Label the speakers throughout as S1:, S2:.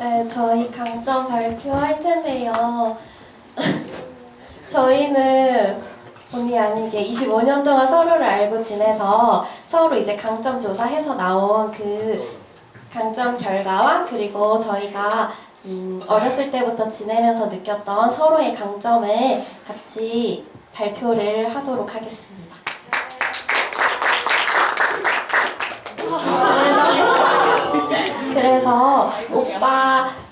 S1: 네, 저희 강점 발표할 텐데요. 저희는 본의 아니게 25년 동안 서로를 알고 지내서 서로 이제 강점 조사해서 나온 그 강점 결과와 그리고 저희가 음, 어렸을 때부터 지내면서 느꼈던 서로의 강점을 같이 발표를 하도록 하겠습니다.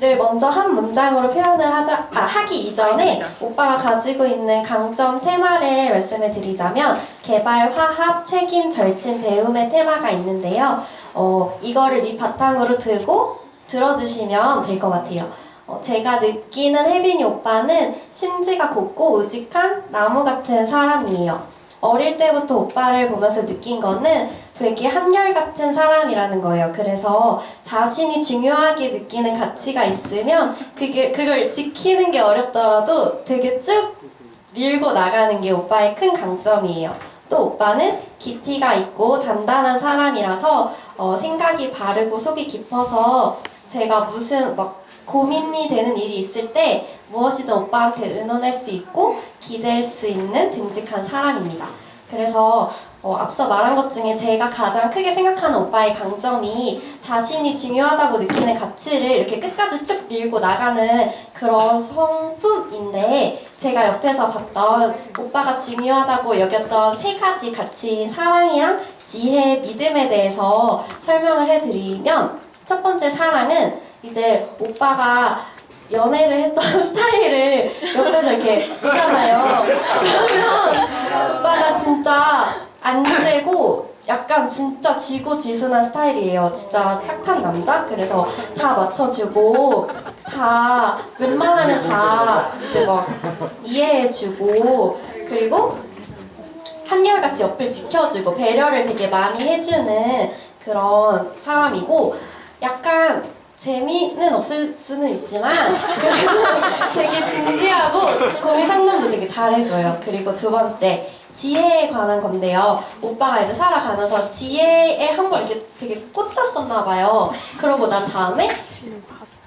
S1: 를 먼저 한 문장으로 표현을 하자, 아, 하기 이전에 오빠가 가지고 있는 강점 테마를 말씀을 드리자면 개발, 화합, 책임, 절친, 배움의 테마가 있는데요. 어, 이거를 이 바탕으로 들고 들어주시면 될 것 같아요. 어, 제가 느끼는 혜빈이 오빠는 심지가 곱고 우직한 나무 같은 사람이에요. 어릴 때부터 오빠를 보면서 느낀 거는 되게 한결같은 사람이라는 거예요. 그래서 자신이 중요하게 느끼는 가치가 있으면 그게 그걸 지키는 게 어렵더라도 되게 쭉 밀고 나가는 게 오빠의 큰 강점이에요. 또 오빠는 깊이가 있고 단단한 사람이라서 어, 생각이 바르고 속이 깊어서 제가 무슨 막 고민이 되는 일이 있을 때 무엇이든 오빠한테 의논할 수 있고 기댈 수 있는 듬직한 사람입니다. 그래서 어, 앞서 말한 것 중에 제가 가장 크게 생각하는 오빠의 강점이 자신이 중요하다고 느끼는 가치를 이렇게 끝까지 쭉 밀고 나가는 그런 성품인데 제가 옆에서 봤던 오빠가 중요하다고 여겼던 세 가지 가치인 사랑이랑 지혜, 믿음에 대해서 설명을 해드리면 첫 번째 사랑은 이제 오빠가 연애를 했던 스타일을 옆에서 이렇게 보잖아요. 그러면 오빠가 진짜 안 재고 약간 진짜 지고지순한 스타일이에요. 진짜 착한 남자? 그래서 다 맞춰주고 다 웬만하면 다 이제 막 이해해주고 그리고 한결같이 옆을 지켜주고 배려를 되게 많이 해주는 그런 사람이고 약간 재미는 없을 수는 있지만 되게 진지하고 고민 상담도 되게 잘해줘요. 그리고 두 번째 지혜에 관한 건데요. 오빠가 이제 살아가면서 지혜에 한 번 이렇게 되게 꽂혔었나 봐요. 그러고 난 다음에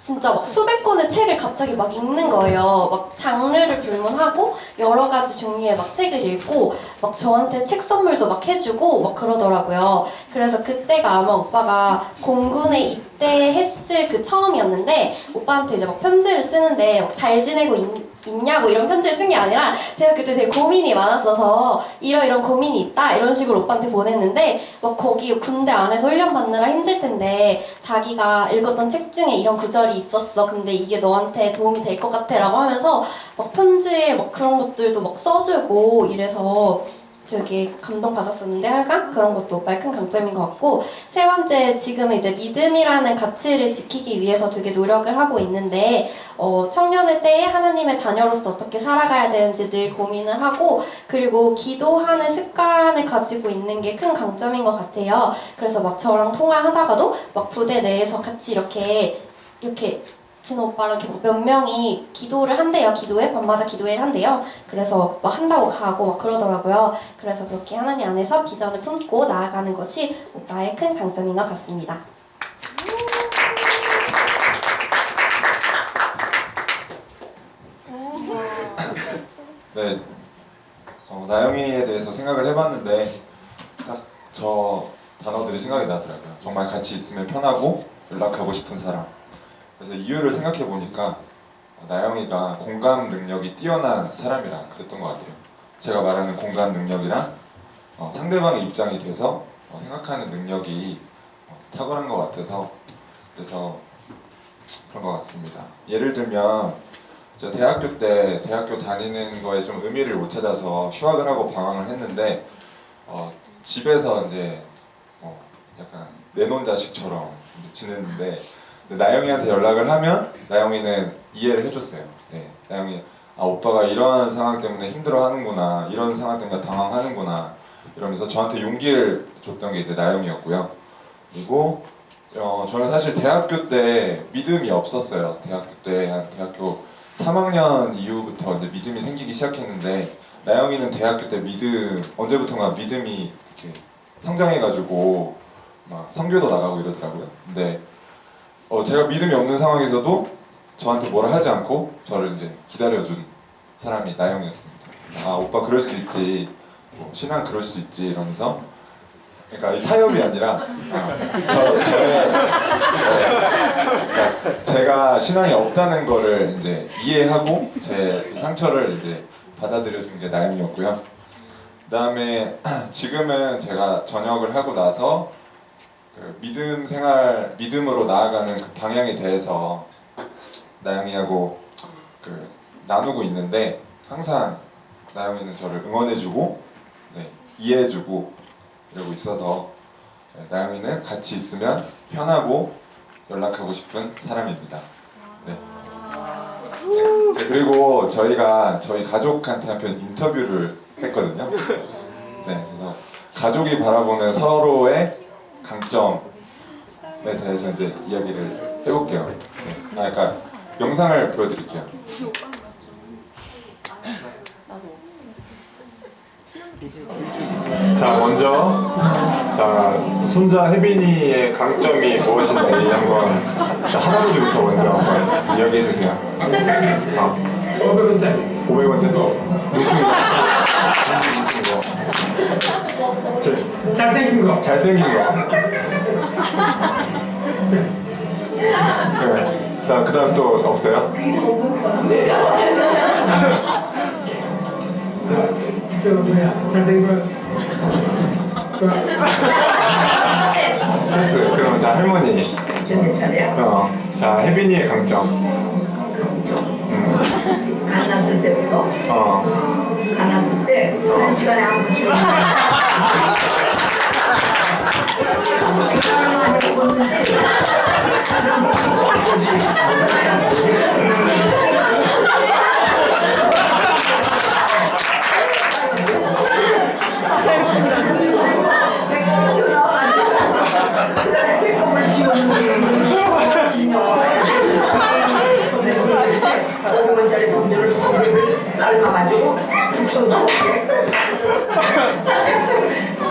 S1: 진짜 막 수백 권의 책을 갑자기 막 읽는 거예요. 막 장르를 불문하고 여러 가지 종류의 막 책을 읽고 막 저한테 책 선물도 막 해주고 막 그러더라고요. 그래서 그때가 아마 오빠가 공군에 입대했을 그 처음이었는데 오빠한테 이제 막 편지를 쓰는데 막잘 지내고 있, 있냐고 이런 편지를 쓴 게 아니라 제가 그때 되게 고민이 많았어서 이러이런 고민이 있다? 이런 식으로 오빠한테 보냈는데 막 거기 군대 안에서 훈련 받느라 힘들 텐데 자기가 읽었던 책 중에 이런 구절이 있었어. 근데 이게 너한테 도움이 될 것 같아 라고 하면서 막 편지에 막 그런 것들도 막 써주고 이래서 되게 감동받았었는데 하여간 그런 것도 오빠의 큰 강점인 것 같고 세 번째 지금은 이제 믿음이라는 가치를 지키기 위해서 되게 노력을 하고 있는데 어, 청년의 때에 하나님의 자녀로서 어떻게 살아가야 되는지 늘 고민을 하고 그리고 기도하는 습관을 가지고 있는 게 큰 강점인 것 같아요. 그래서 막 저랑 통화하다가도 막 부대 내에서 같이 이렇게 이렇게 진호 오빠랑 몇 명이 기도를 한대요. 기도회 밤마다 기도회 한대요. 그래서 막 한다고 가고 막 그러더라고요. 그래서 그렇게 하나님 안에서 비전을 품고 나아가는 것이 오빠의 큰 강점인 것 같습니다.
S2: 네, 어, 나영이에 대해서 생각을 해봤는데 딱 저 단어들이 생각이 나더라고요. 정말 같이 있으면 편하고 연락하고 싶은 사람. 그래서 이유를 생각해 보니까 어, 나영이가 공감 능력이 뛰어난 사람이라 그랬던 것 같아요. 제가 말하는 공감 능력이랑 어, 상대방의 입장이 돼서 어, 생각하는 능력이 어, 탁월한 것 같아서 그래서 그런 것 같습니다. 예를 들면 저 대학교 때 대학교 다니는 거에 좀 의미를 못 찾아서 휴학을 하고 방황을 했는데 어, 집에서 이제 어, 약간 내놓은 자식처럼 지냈는데 나영이한테 연락을 하면 나영이는 이해를 해줬어요. 네, 나영이 아 오빠가 이러한 상황 때문에 힘들어하는구나 이런 상황 때문에 당황하는구나 이러면서 저한테 용기를 줬던 게 이제 나영이었고요. 그리고 어, 저는 사실 대학교 때 믿음이 없었어요. 대학교 때 한 대학교 3학년 이후부터 이제 믿음이 생기기 시작했는데 나영이는 대학교 때 믿음 언제부턴가 믿음이 이렇게 성장해가지고 막 성교도 나가고 이러더라고요. 근데 어, 제가 믿음이 없는 상황에서도 저한테 뭐라 하지 않고 저를 이제 기다려준 사람이 나영이었습니다. 아 오빠 그럴 수 있지, 뭐, 신앙 그럴 수 있지 이러면서 그러니까 이 타협이 아니라 아, 저, 저의 네, 그러니까 제가 신앙이 없다는 거를 이제 이해하고 제 상처를 이제 받아들여준 게 나영이었고요. 그다음에 지금은 제가 전역을 하고 나서 그 믿음 생활 믿음으로 나아가는 그 방향에 대해서 나영이하고 그 나누고 있는데 항상 나영이는 저를 응원해주고 네, 이해해주고 이러고 있어서 네, 나영이는 같이 있으면 편하고 연락하고 싶은 사람입니다. 네. 네, 네, 그리고 저희가 저희 가족한테 한편 인터뷰를 했거든요. 네, 그래서 가족이 바라보는 서로의 강점에 대해서 이제 이야기를 해볼게요. 네. 아, 그러니까 영상을 보여드릴게요.
S3: 자 먼저 자 손자 혜빈이의 강점이 무엇인지 한번 자, 할아버지부터 먼저 한번 이야기해 주세요. 아, 500원짜리. 500원짜리. 무 슨 거?
S4: 잘생긴 거.
S3: 잘생긴 거. 네. 자 그 다음 또 없어요?
S4: 저 뭐야 잘생긴 거.
S3: 패스. 그럼 자 할머니.
S4: 내 차례야.
S3: 어. 자 혜빈이의 강점. 음.
S4: 만났을 때부터
S3: 어.
S4: 만났을 때 한 시간에 한 번씩 오만짜리 돈들을 삶아가지고 죽서도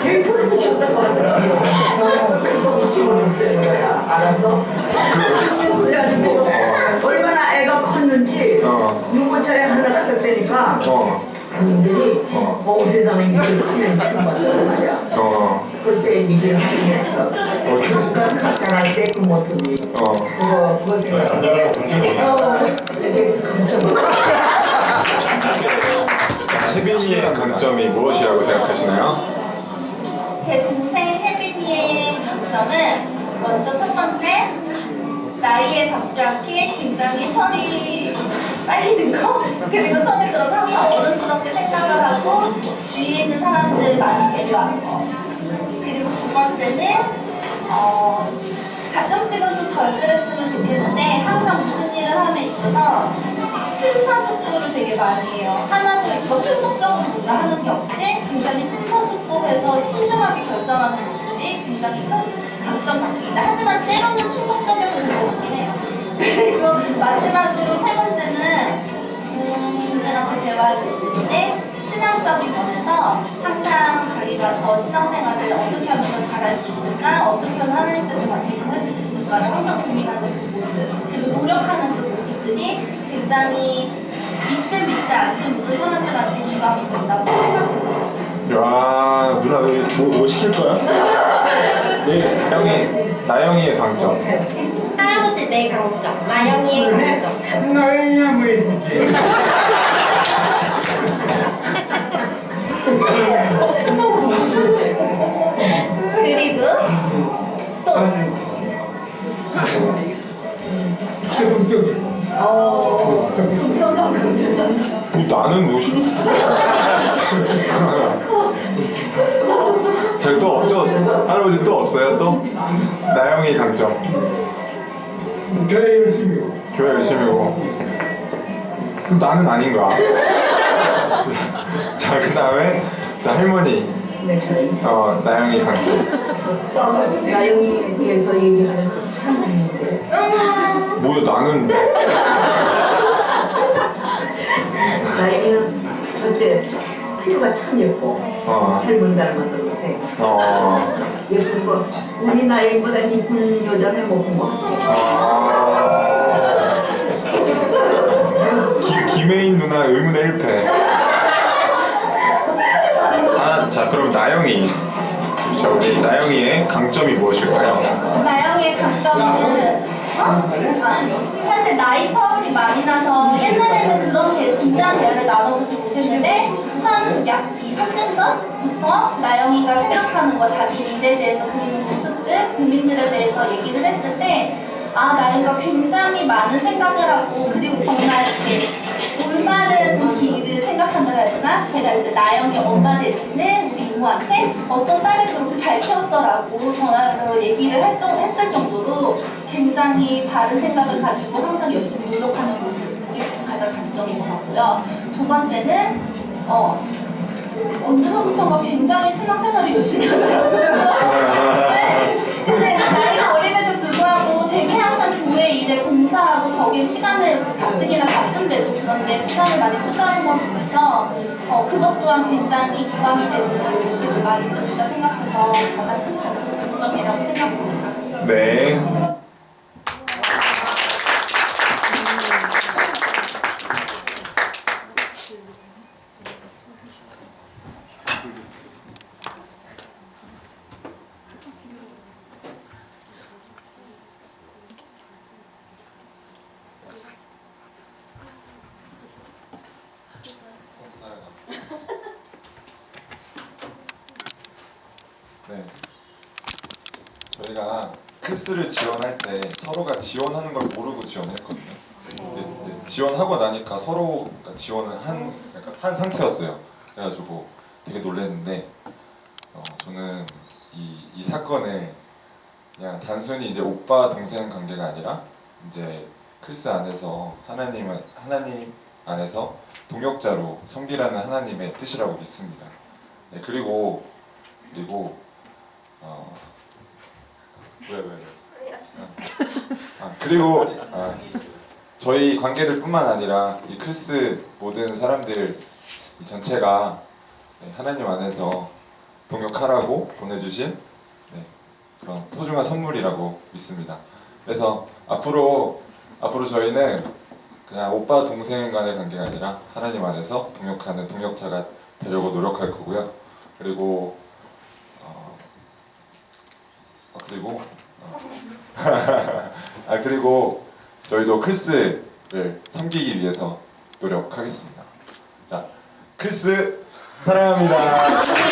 S4: 테이프를 붙였던 거 같더라고 그래서 집어넣는 거야 알았어? 그래가지고 얼마나 애가 컸는지
S3: 어.
S4: 6원짜리 하나 갖다 빼니까
S3: 어.
S4: 국민들이
S3: 어.
S4: 어 세상에 이게 크면 무슨 말이야
S3: 어.
S4: 그때 했어
S3: 어.
S4: 그러니까 나갈 때그 모습이
S3: 어.
S4: 그거 그거 어, 되게
S3: 혜빈이의 강점이 무엇이라고 생각하시나요?
S5: 제 동생 혜빈이의 강점은 먼저 첫 번째 나이에 답지 않게 굉장히 철이 빨리는 거 그리고 손에 들어서 항상 어른스럽게 생각을 하고 주위에 있는 사람들 많이 배려하는 거 그리고 두 번째는 어, 가끔씩은 좀 덜 그랬으면 좋겠는데 항상 무슨 일을 함에 있어서 심사숙고를 되게 많이 해요. 하나도 뭐 충동적으로 뭔가 하는 게 없이 굉장히 심사숙고해서 신중하게 결정하는 모습이 굉장히 큰 강점 같습니다. 하지만 때로는 충동적인 모습도 있긴 해요. 그리고 마지막으로 세 번째는 음, 분들한테 대화를 때 신앙적인 면에서 항상 자기가 더 신앙생활을 어떻게 하면 더 잘할 수 있을까, 어떻게 하면 하나님 뜻을 더実할 수 있을까를 항상 고민하는 그 모습, 그리고 노력하는 그 모습들이 굉장히 믿든 믿지 않든 모든 사람들한테 공감이 된다고 생각해요.
S3: 야 누나 여기 뭐, 뭐 시킬 거야? 네 형이 나영이의 강점
S1: 할아버지 내 강점, 나영이의 강점.
S4: 나이야 뭐 이렇게
S1: 그리고 또
S4: 적극적이
S1: 어.
S3: 뭐 나는 뭐 저또 또 할아버지 또 없어요 또? 나영이 강점
S4: 교회 열심히 오고
S3: 교회 열심히 오고 그럼 나는 아닌 거야. 자 그다음에 자 할머니.
S4: 내 차례
S3: 어 나영이 강점
S4: 나영이에 대해서 얘기하는 참 있는데.
S3: 뭐야 나는
S4: 절대
S6: 피부가 참 예뻐.
S3: 어.
S6: 할머니 닮아서 그래.
S3: 어.
S6: 예쁜 거. 우리 나이보다 이쁜 여자는 못본 것 같아.
S3: 기, 김혜인 누나 의문의 1패. 아, 자, 그럼 나영이. 자, 우리 나영이의 강점이 무엇일까요?
S5: 나영의 강점은 사실 나이 터울이 많이 나서 옛날에는 그런 게 진지한 대화를 나눠보지 못했는데 한약 2, 3년 전부터 나영이가 생각하는 거 자기 미래에 대해서 그리는 모습들 고민들에 대해서 얘기를 했을 때 아, 나영이가 굉장히 많은 생각을 하고 그리고 정말 이렇게 올바른 길을 생각한다 해야 되나? 제가 이제 나영이 엄마 대신에 우리 이모한테 어떤 딸을 그렇게 잘 키웠어라고 전화로 얘기를 할 정, 했을 정도로 굉장히 바른 생각을 가지고 항상 열심히 노력하는 모습 그게 지금 가장 강점인 것 같고요. 두 번째는 어 언제서부턴가 굉장히 신앙생활을 열심히 하더라고요. 네. 근데 나이가 어림에도 불구하고 되게 항상 교회 일에 봉사하고 거기에 시간을 가뜩이나 바쁜데도 그런데 시간을 많이 투자하는 모습에서 어, 그것 또한 굉장히 부담이 되는 모습을 많이 보인다 생각해서 가장 큰 장점이라고 생각합니다.
S3: 네.
S2: 네. 저희가 클스를 지원할 때 서로가 지원하는 걸 모르고 지원했거든요. 근데, 근데 지원하고 나니까 서로가 지원을 한, 약간 한 상태였어요. 그래가지고 되게 놀랐는데 어, 저는 이, 이 사건을 그냥 단순히 이제 오빠 동생 관계가 아니라 이제 클스 안에서 하나님은 하나님 안에서 동역자로 섬기라는 하나님의 뜻이라고 믿습니다. 네, 그리고 그리고 어, 왜 왜 왜? 아, 그리고 아, 저희 관계들뿐만 아니라 이 크리스 모든 사람들 이 전체가 네, 하나님 안에서 동역하라고 보내주신 네, 그런 소중한 선물이라고 믿습니다. 그래서 앞으로 앞으로 저희는 그냥 오빠 동생 간의 관계가 아니라 하나님 안에서 동역하는 동역자가 되려고 노력할 거고요. 그리고 어, 어, 그리고 어, 아 그리고 저희도 클스를 섬기기 위해서 노력하겠습니다. 자, 클스 사랑합니다.